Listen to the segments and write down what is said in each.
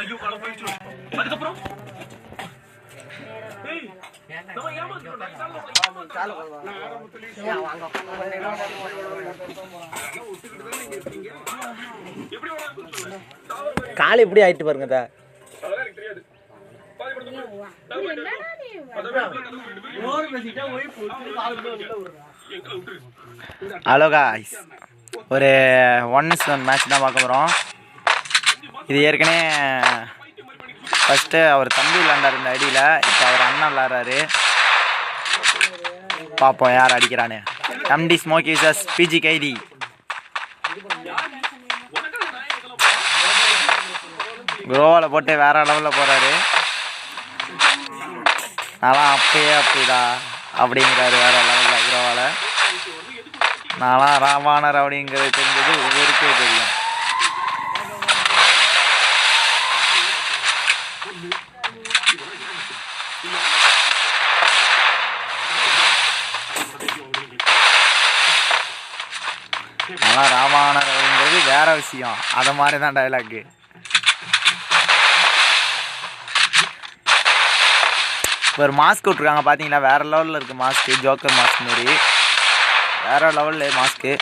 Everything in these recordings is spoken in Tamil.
ஐயோ கால போயிடுச்சு. அதுக்கப்புறம்? கால் எப்படி ஆயிட்டு பாருங்க ஹலோ காய்ஸ் ஒரு ஒன் ஒன் மேட்ச் தான் பார்க்க போகிறோம் இது ஏற்கனவே ஃபஸ்ட்டு அவர் தம்பி விளாண்டார் இந்த அடியில். இப்போ அவர் அண்ணன் விளாட்றாரு. பார்ப்போம் யார் அடிக்கிறான்னு. MD Smoky versus PG Kaithi குரோவில் போட்டு வேற லெவலில் போகிறாரு நான்லாம் அப்பயே அப்படிடா அப்படிங்கிறாரு வேற லெவலில் குரோவால் நான்லாம் ராமானர் அப்படிங்கிறது தெரிஞ்சது ஊருக்கே தெரியும். அதெல்லாம் ராமானர் வேற விஷயம். அது மாதிரி தான் டைலாக்கு இப்போ ஒரு மாஸ்க் விட்ருக்காங்க பார்த்தீங்களா வேற லெவலில் இருக்குது மாஸ்க்கு ஜோக்கர் மாஸ்க் மாதிரி வேற லெவலில் மாஸ்க்கு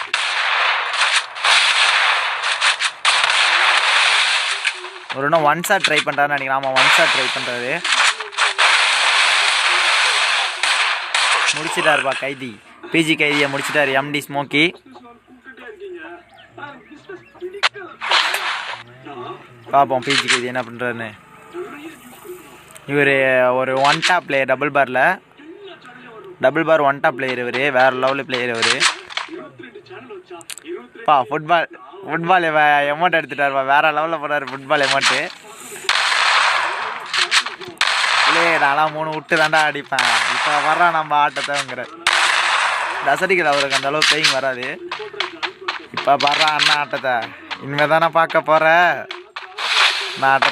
ஒரு இன்னும் ஒன் ஷாட் ட்ரை பண்ணுறாருன்னு நினைக்கிறேன். ஆமாம் ஒன் ஷாட் ட்ரை பண்ணுறாரு முடிச்சிட்டாருப்பா கைதி. பிஜி கைதியை முடிச்சிட்டாரு. எம்டி ஸ்மோக்கி பார்ப்போம் பிஜி கைதி என்ன பண்ணுறாருன்னு இவர் ஒரு ஒன் டாப் பிளேயர் டபுள் பாரில் double bar one tap player இவர் வேறு லெவலில் பிளேயர் இவர். பா ஃபுட்பால் ஃபுட்பால் எமௌண்ட் எடுத்துட்டாருப்பா வேறு லெவலில் போகிறாரு ஃபுட்பால் எமௌண்ட்டு இல்லையே நான்லாம் மூணு விட்டு தாண்டா அடிப்பேன். இப்போ வர்றான் நம்ம ஆட்டத்தைங்கிற ரசடிகள் அவருக்கு அந்த அளவுக்கு பிளேயிங் வராது. இப்போ வர்றான் அண்ணா ஆட்டத்தை. இனிமேல் தானே பார்க்க போகிற நான்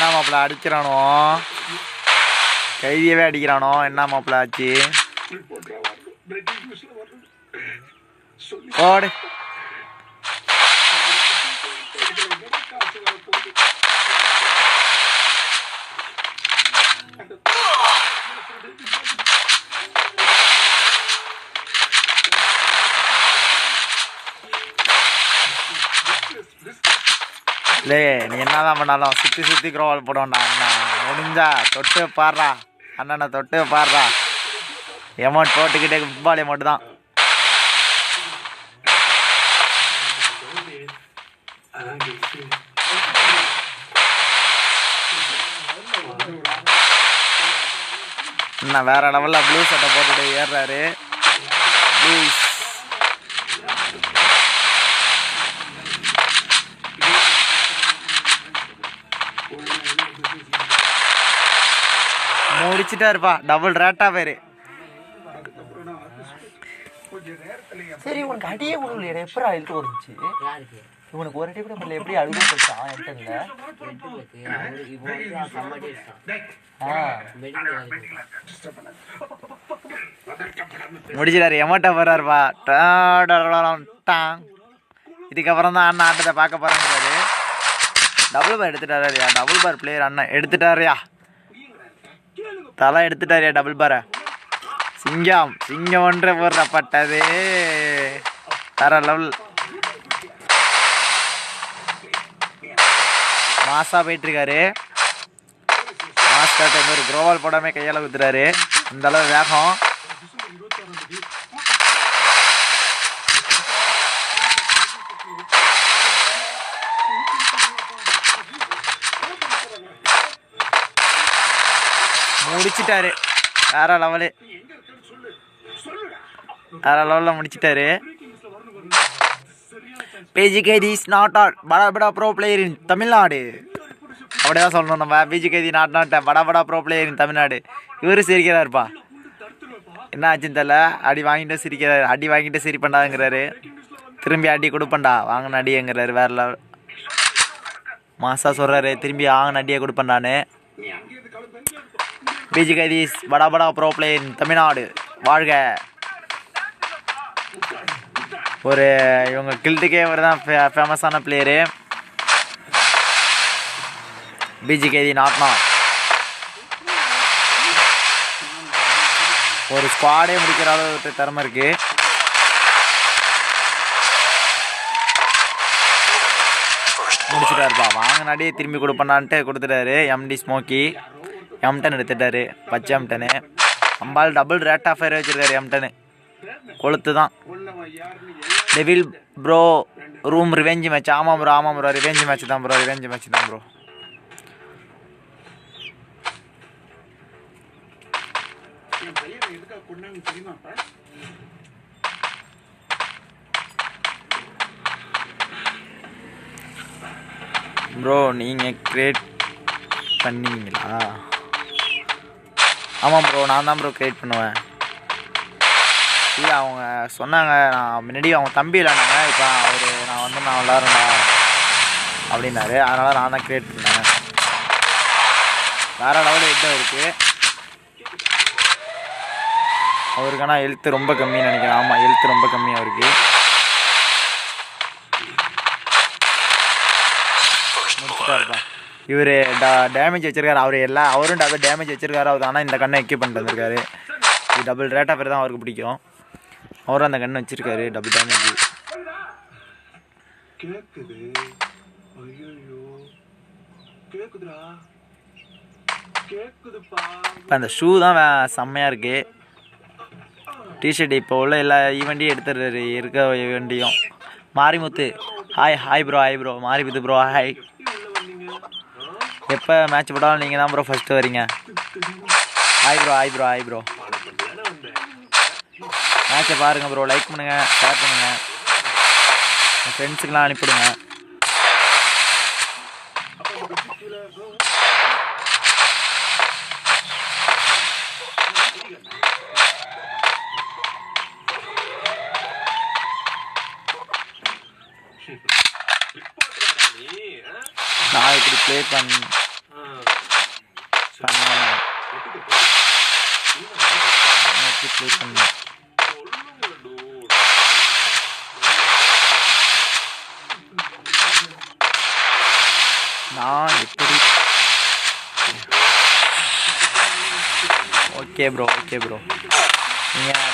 என்ன மாப்பிள அடிக்கிறானோ? கைதியவே அடிக்கிறானோ? என்ன மாப்பிள ஆச்சு? ஓடு லே நீ என்னதான் பண்ணாலும் சுற்றி சுற்றி குரோவால் போடுவோம்டா. அண்ணா முடிஞ்சா தொட்டு பாடுறா அண்ணனை தொட்டு பாடுறா எமௌண்ட் போட்டுக்கிட்டே ஃபுட்பால் எமௌண்ட் தான். என்ன வேற லெவலில் ப்ளூ சட்டை போட்டுட்டு ஏறுறாரு. ப்ளூஸ் முடிச்சிட்டாருப்பா. டபுள் ரேட்டா பேரு. சரி உனக்கு அடியே விடலையா எப்படா இழுத்து வந்துச்சு இவனுக்கு ஒரு அடி கூட முடியல. எப்படி அழுகு போச்சான் என்கிட்ட. முடிச்சிட்டாரு. எமோட்டா போறாருப்பா. டாங். இதுக்கப்புறம் தான் அண்ணன் ஆட்டத்தை பார்க்க போறாங்கிறாரு டபுள் பார் எடுத்துட்டாருயா டபுள் பார் பிளேயர் அண்ணன் எடுத்துட்டாருயா? தலை எடுத்துட்டாரியா டபுள் பாரை சிங்கம் சிங்கம் ஒன்று போடுறப்பட்டது. தர லெவல் மாசா போயிட்டுருக்காரு. மாஸ்டர் டைம் ஒரு குரோவால் போடாமல் கையால் குத்துறாரு. இந்தளவு வேகம். முடிச்சிட்டாரு. வேற லெவலு வேற லெவலில் முடிச்சிட்டாரு. PG Kaithi is not out படா படா ப்ரோ பிளேயர் இன் தமிழ்நாடு அப்படியே தான் சொல்லணும் நம்ம. பிஜி கைதி நாட் நாட் படா படா ப்ரோ பிளேயர் இன் தமிழ்நாடு இவரு சிரிக்கிறாருப்பா. என்ன ஆச்சுன்னு தெரில அடி வாங்கிட்டு சிரிக்கிறாரு. அடி வாங்கிட்டு சிரி பண்ணாதுங்கிறாரு. திரும்பி அடி கொடுப்பேன்டா வாங்கின அடிங்கிறாரு வேற லெவல் மாசா சொல்கிறாரு திரும்பி வாங்கின அடியை கொடுப்பண்டான்னு பிஜி கைதீஸ் படா படா ப்ரோ தமிழ்நாடு வாழ்க. ஒரு இவங்க கில்ட்டுக்கே இவர் தான் ஃபேமஸான பிளேயரு பிஜி கைதி நாட்னா ஒரு ஸ்குவாடே முடிக்கிற அளவுக்கு திறமை இருக்கு. முடிச்சுட்டாருப்பா வாங்கின திரும்பி கொடுப்பேனான்ட்டு கொடுத்துட்டாரு எம்டி ஸ்மோக்கி எம்டன் எடுத்துட்டாரு. பச்சை எம்டனு அம்பால் டபுள் ரேட் ஆஃப் ஃபயர் வச்சிருக்காரு எம்டனு கொளுத்து தான். Devil bro room revenge match ஆமாம் ப்ரோ ஆமாம் ப்ரோ ரிவெஞ்ச் மேட்ச் தான் ப்ரோ ரிவெஞ்ச் மேட்ச் தான் ப்ரோ ப்ரோ நீங்கள் கிரியேட் பண்ணீங்களா? ஆமாம் ப்ரோ நான் தான் ப்ரோ க்ரியேட் பண்ணுவேன். இல்லை அவங்க சொன்னாங்க நான் முன்னாடி அவங்க தம்பி இல்லைனாங்க இப்போ அவர் நான் வந்து நான் விளாட்றேன்டா அப்படின்னாரு. அதனால் நான் தான் க்ரியேட் பண்ணேன். வேறு லெவலில் ஹெட்டும் இருக்குது அவருக்கு ஆனால் ஹெல்த் ரொம்ப கம்மின்னு நினைக்கிறேன். ஆமாம் ஹெல்த்து ரொம்ப கம்மியாக அவருக்கு முடிச்சுட்டாருப்பா இவர் டேமேஜ் வச்சிருக்காரு. அவர் எல்லா அவரும் டபுள் டேமேஜ் வச்சிருக்காரு. அவர் ஆனால் இந்த கண்ணை எக்யூப் பண்ணிட்டு வந்திருக்காரு. இது டபுள் ரேட் ஆஃப் தான் அவருக்கு பிடிக்கும். அவரும் அந்த கண்ணை வச்சிருக்காரு. டபுள் டேமேஜ் இப்போ அந்த ஷூ தான் வே- செம்மையா இருக்கு. டிஷர்ட் இப்போ உள்ள எல்லா ஈவெண்ட்டையும் எடுத்துடுறாரு. இருக்க ஈவெண்ட்டையும் Marimuthu. Hi hi bro hi bro Marimuthu bro hi எப்போ மேட்ச் போட்டாலும் நீங்கள் தான் ப்ரோ ஃபஸ்ட்டு வரீங்க? ஆய் bro hi bro hi bro மேட்சை பாருங்கள் ப்ரோ லைக் பண்ணுங்கள் ஷேர் பண்ணுங்கள் உங்கள் ஃப்ரெண்ட்ஸுக்கெலாம் அனுப்பிவிடுங்க நான் இப்படி ப்ளே பண்ண ப்ளே பண்ணேன். நான் எப்படி ஓகே ப்ரோ ஓகே ப்ரோ நீங்கள்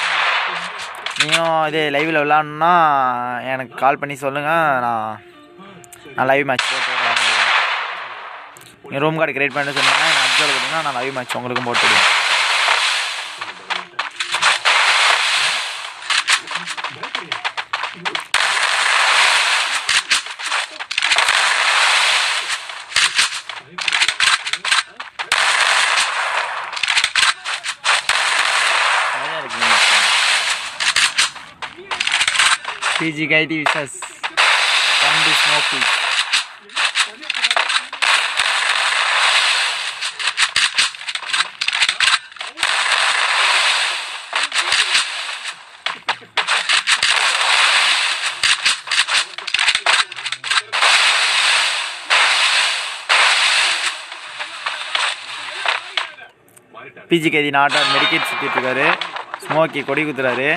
நீயும் இதே லைவில் விளாட்ணுன்னா எனக்கு கால் பண்ணி சொல்லுங்கள் நான் நான் live match room card create பண்ணி சொன்னீங்கன்னா நான் அப்சர்வ் பண்ணிங்கன்னா நான் லைவ் மேட்ச் உங்களுக்கும் போட்டுடுவேன் போட்டு விடுவேன் PG Come to Sandy Smoky. PG Kaithi நாட்டார் மெடிக்கேட் சுற்றிட்டு இருக்காரு ஸ்மோக்கி கொடி குத்துறாரு.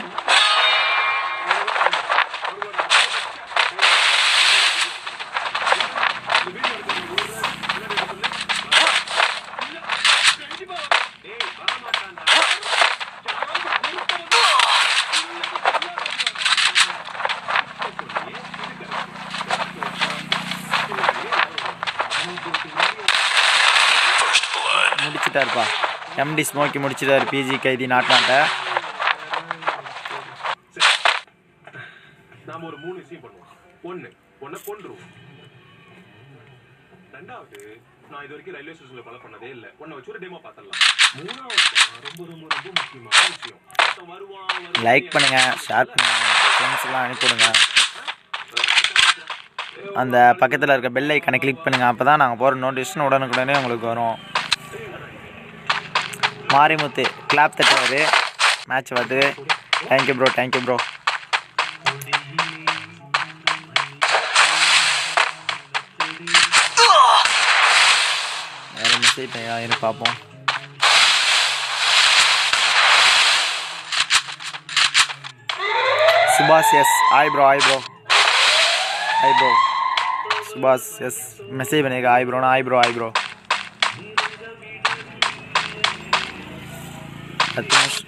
முடிச்சிட்டாருப்பா. எம்டி ஸ்மோக்கி முடிச்சிட்டாரு பிஜி கைதி நாட்டாண்ட நாம ஒரு மூணு விஷயம் பண்ணுவோம். ஒண்ணு ஒன்ன கொன்றுவோம். ரெண்டாவது நான் இது வரைக்கும் ரயில்வே ஸ்டேஷன்ல கொலை பண்ணதே இல்ல. உன்னை வச்சு ஒரு டெமோ பார்த்தலாம் மூணாவது ரொம்ப ரொம்ப ரொம்ப முக்கியமான விஷயம். வருவான், லைக் பண்ணுங்க ஷேர் பண்ணுங்க ஃப்ரெண்ட்ஸ்லாம் அனுப்பிவிடுங்க அந்த பக்கத்தில் இருக்க பெல் ஐக்கானை கிளிக் பண்ணுங்கள் அப்போ தான் நாங்கள் போகிற நோட்டிஃபிகேஷன் உடனுக்குடனே உங்களுக்கு வரும். மாரிமுத்து கிளாப் தட்டுவார். மேட்ச் பார்த்து thank you bro thank you bro வேறு மெசேஜ் இரு பார்ப்போம் Subash S. Hi bro hi bro hi bro Subash S. Message பண்ணியிருக்கேன் ஆய் ப்ரோனா ஆய் ப்ரோ ஆய் ப்ரோ பத்து நிமிஷம்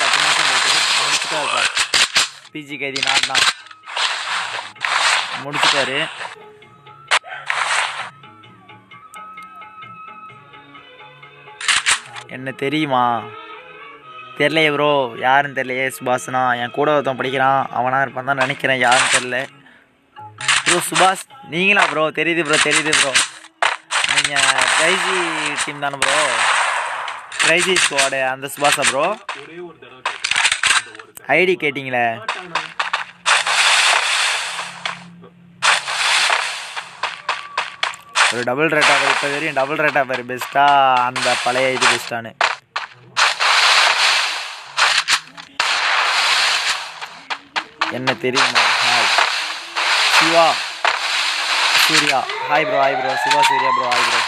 பத்து நிமிஷம் முடிச்சுட்டாரு பிஜி கைதி நாட்னா முடிச்சுட்டாரு என்ன தெரியுமா தெரிலையே ப்ரோ யாருன்னு தெரியலையே சுபாஷ்னா. என் கூட ஒருத்தன் படிக்கிறான். அவனாக இருப்பான் தான் நினைக்கிறேன். யாருன்னு தெரில. ப்ரோ சுபாஷ் நீங்களா ப்ரோ தெரியுது ப்ரோ தெரியுது ப்ரோ நீங்கள் ட்ரைஜி டீம் தானே ப்ரோ ட்ரைஜி ஸ்குவாடு அந்த சுபாஷா ப்ரோ ஐடி கேட்டிங்களே? ஒரு டபுள் ரேட் ஆஃபர் இப்போ வரையும் டபுள் ரேட் ஆஃபர் பெஸ்ட்டாக அந்த பழைய இது பெஸ்ட்டானு என்ன தெரியுமா? Hi. Siva. Surya hi bro hi bro Siva Surya bro hi bro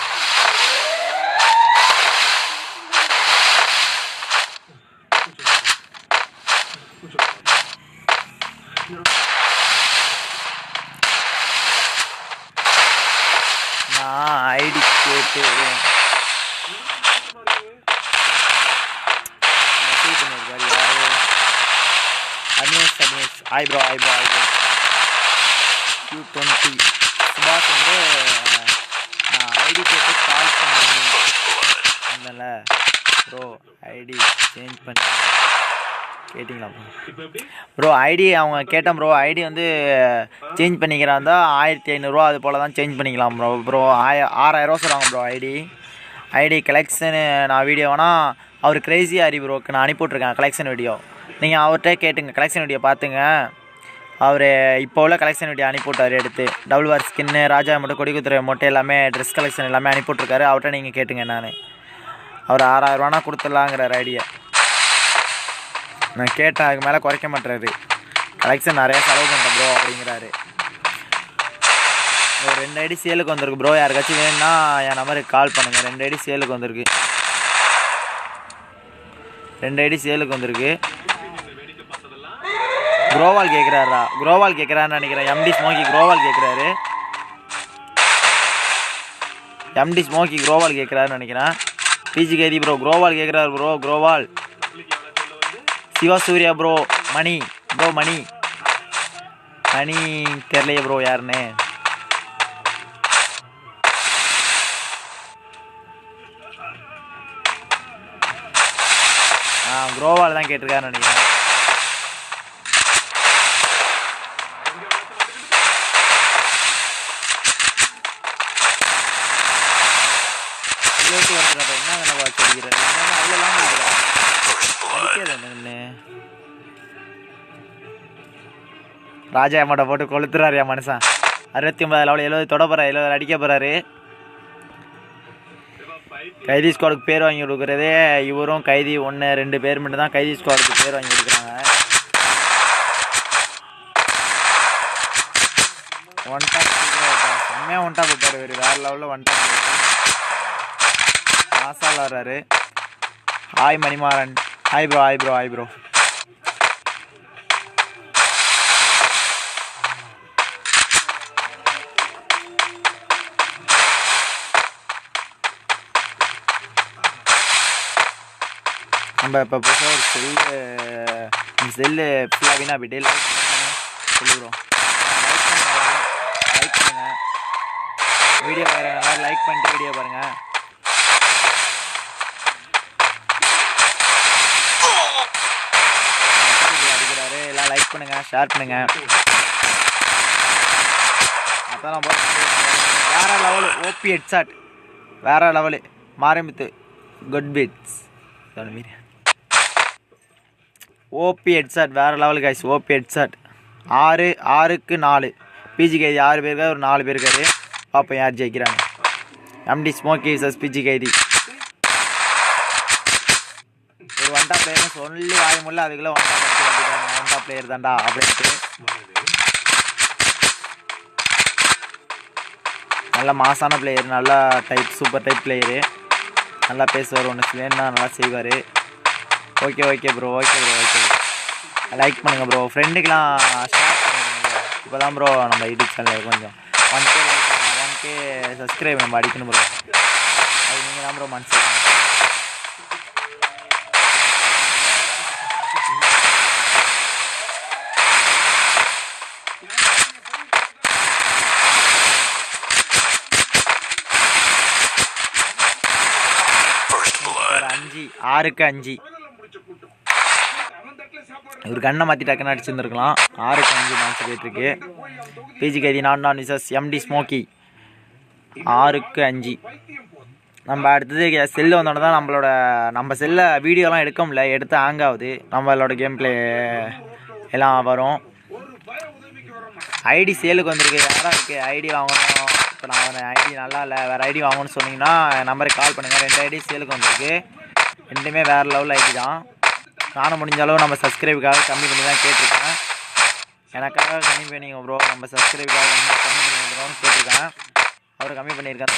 நான் ஐடி கேட்டு மெசேஜ் பண்ணியிருக்காரு யாரு அனியஸ் அனியஸ் hi bro hi bro hi bro U twenty Subash வந்து நான் ஐடி கேட்டு கால் பண்ணி இருந்தேன்ல ப்ரோ ஐடி சேஞ்ச் பண்ணி. கேட்டிங்களா ப்ரோ ப்ரோ ஐடி அவங்க கேட்டேன் ப்ரோ ஐடி வந்து சேஞ்ச் பண்ணிக்கிறாந்தா ஆயிரத்தி ஐநூறுரூவா அது போல் தான் சேஞ்ச் பண்ணிக்கலாம் ப்ரோ ப்ரோ ஆய ஆறாயிரரூவா சொல்லுவாங்க ப்ரோ ஐடி ஐடி கலெக்ஷனு நான் வீடியோ வேணால் அவர் கிரேசி ஹரி ப்ரோக்கு நான் அனுப்பி விட்ருக்கேன் கலெக்ஷன் வீடியோ நீங்கள் அவர்கிட்ட கேட்டுங்க கலெக்ஷன் வீடியோ பார்த்துங்க அவர் இப்போ உள்ள கலெக்ஷன் வீடியோ அனுப்பிவிட்டார் எடுத்து. டபுள் வார் ஸ்கின்னு ராஜா மட்டும் கொடிக்குத்துறை மட்டும் எல்லாமே ட்ரெஸ் கலெக்ஷன் எல்லாமே அனுப்பி விட்ருக்காரு அவர்கிட்ட நீங்கள் கேட்டுங்க நான். அவர் ஆறாயிரரூவானா கொடுத்துடலாங்கிறார் ஐடியை நான் கேட்டேன் அதுக்கு மேலே குறைக்க மாட்டுறாரு கலெக்ஷன் நிறைய செலவு பண்ணுறேன் ப்ரோ அப்படிங்கிறாரு. ஒரு ரெண்டு ஐடி சேலுக்கு வந்திருக்கு ப்ரோ யாருக்காச்சும் வேணும்னா என் நம்பருக்கு கால் பண்ணுங்கள் ரெண்டு ஐடி சேலுக்கு வந்திருக்கு. ரெண்டு ஐடி சேலுக்கு வந்திருக்கு. குரோவால் கேட்குறாரா குரோவால் கேட்குறான்னு நினைக்கிறேன். எம்டி ஸ்மோக்கி குரோவால் கேட்குறாரு எம்டி ஸ்மோக்கி குரோவால் கேட்குறாருன்னு நினைக்கிறேன். பிஜி கேதி ப்ரோ குரோவால் கேட்குறாரு ப்ரோ குரோவால் சிவா சூர்யா ப்ரோ மணி. ப்ரோ மணி. மணி தெரியலையே ப்ரோ யாருன்னு. ஆ குரோவால் தான் கேட்டிருக்காருன்னு நினைக்கிறேன். ராஜா அம்மாட்ட போட்டு கொளுத்துறாரு என் மனுஷன். அறுபத்தி ஒன்பது லெவலில் எழுபது தொட போகிறார் எழுபது அடிக்க போகிறாரு கைதி ஸ்குவாடுக்கு பேர் வாங்கி கொடுக்குறதே இவரும் கைதி ஒன்று ரெண்டு பேர் மட்டும் தான் கைதி ஸ்குவாடுக்கு பேர் வாங்கி கொடுக்குறாங்க. ஒன் டாப் செம்மையாக ஒன் டாப் போட்டார் இவர். வேறு லெவலில் ஒன் டாப் மாசால் வர்றாரு. Hi Manimaran. Hi bro hi bro hi bro நம்ம இப்போ புதுசாக ஒரு செல்லு இந்த செல்லு ஃபுல்லாக வீணாக போயிட்டு லைக் பண்ணுங்க லைக் பண்ணுங்கள் வீடியோ பாருங்க லைக் பண்ணிட்டு வீடியோ பாருங்கள் அடிக்கிறாரு எல்லாம் லைக் பண்ணுங்க ஷேர் பண்ணுங்க. அதான் வேற லெவலு ஓபி ஹெட்சாட் வேற லெவலு மாரம்பித்து குட் பீட்ஸ் மீறி. ஓபி ஹெட்செட் வேறு லெவலுக்கு கைஸ் ஓபி ஹெட்செட் ஆறு ஆறுக்கு நாலு. பிஜி கைதி ஆறு பேர் ஒரு நாலு பேர் இருக்காரு. பார்ப்போம் யார் ஜெயிக்கிறாங்க. MD Smoky versus PG Kaithi ஒரு ஒன் டாப் பிளேயர்னு சொல்லி வாய முடியல அதுக்குள்ளே one tap one tap player தான்டா அப்படின்ட்டு. நல்ல மாசான பிளேயர் நல்லா டைப் சூப்பர் டைப் பிளேயரு நல்லா பேசுவார் ஒன்று வேணும்னா நல்லா செய்வார். Okay okay bro okay bro okay like பண்ணுங்கள் ப்ரோ ஃப்ரெண்டுக்கெலாம் ஷேர் பண்ணிடுங்க ப்ரோ இப்போ தான் ப்ரோ நம்ம யூடியூப் சேனலில் கொஞ்சம் one K one K subscribe நம்ம அடிக்கணும் ப்ரோ அது நீங்கள் தான் ப்ரோ மனசு ஒரு அஞ்சு ஆறுக்கு அஞ்சு. இவர் கண்ணை மாற்றி டக்குன்னு அடிச்சிருந்துருக்கலாம். ஆறுக்கு அஞ்சு மேட்ச் போயிட்டுருக்கு. பிஜி கைதி நான் நான் விசஸ் எம்டி ஸ்மோக்கி ஆறுக்கு அஞ்சு. நம்ம அடுத்தது செல்லு வந்தோடனே தான் நம்மளோட நம்ம செல்லை வீடியோலாம் எடுக்க முடியல. எடுத்து ஹேங் ஆகுது. நம்மளோட கேம் ப்ளே எல்லாம் வரும். ஐடி சேலுக்கு வந்திருக்கு. யாராக இருக்குது ஐடி வாங்கணும். இப்போ நான் ஐடி நல்லா இல்லை. வேறு ஐடி வாங்கணும்னு சொன்னீங்கன்னா நம்பருக்கு கால் பண்ணுங்கள் ரெண்டு ஐடி சேலுக்கு வந்திருக்கு. ரெண்டுமே வேறு லெவல் ஐடி தான். நானும் முடிஞ்ச அளவு நம்ம சப்ஸ்கிரைபுக்காக கம்மி பண்ணி தான் கேட்டிருக்கேன். எனக்காக கம்மி பண்ணிங்க ப்ரோ நம்ம சப்ஸ்கிரைபுக்காக கம்மி கம்மி பண்ணி ப்ரோன்னு கேட்டிருக்கேன். அவர் கம்மி பண்ணியிருக்காரு.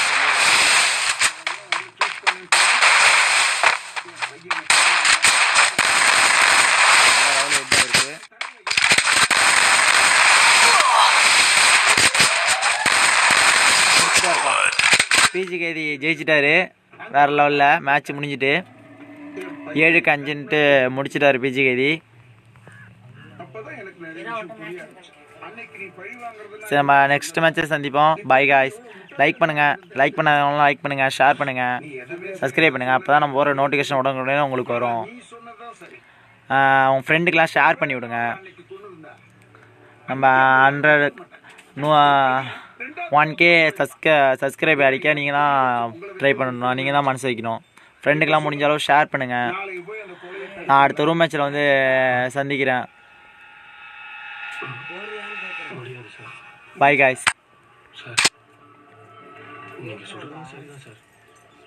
பிஜி கைதி ஜெயிச்சிட்டாரு. வேற லெவலில் மேட்ச் முடிஞ்சிட்டு. ஏழுக்கு அஞ்சுன்ட்டு முடிச்சிட்டாரு பிஜி கைதி. சரி நம்ம நெக்ஸ்ட் மேட்ச்சை சந்திப்போம். பை காய்ஸ் லைக் பண்ணுங்கள் லைக் பண்ணவங்களாம் லைக் பண்ணுங்கள் ஷேர் பண்ணுங்கள் சப்ஸ்கிரைப் பண்ணுங்கள் அப்போ தான் நம்ம போகிற நோட்டிஃபிகேஷன் உடனே உங்களுக்கு வரும். உங்கள் ஃப்ரெண்டுக்கெலாம் ஷேர் பண்ணி விடுங்க. நம்ம ஹண்ட்ரட் நூ ஒன் கே சப்ஸ்க சப்ஸ்கிரைப் அடிக்க நீங்கள் தான் ட்ரை பண்ணணும். நீங்கள் தான் மனசு வைக்கணும். ஃப்ரெண்டுக்கெலாம் முடிஞ்ச அளவு ஷேர் பண்ணுங்கள் நான் அடுத்த ரூம் மேட்ச்சில் வந்து சந்திக்கிறேன். முடியாது சார் பாய் காய்ஸ்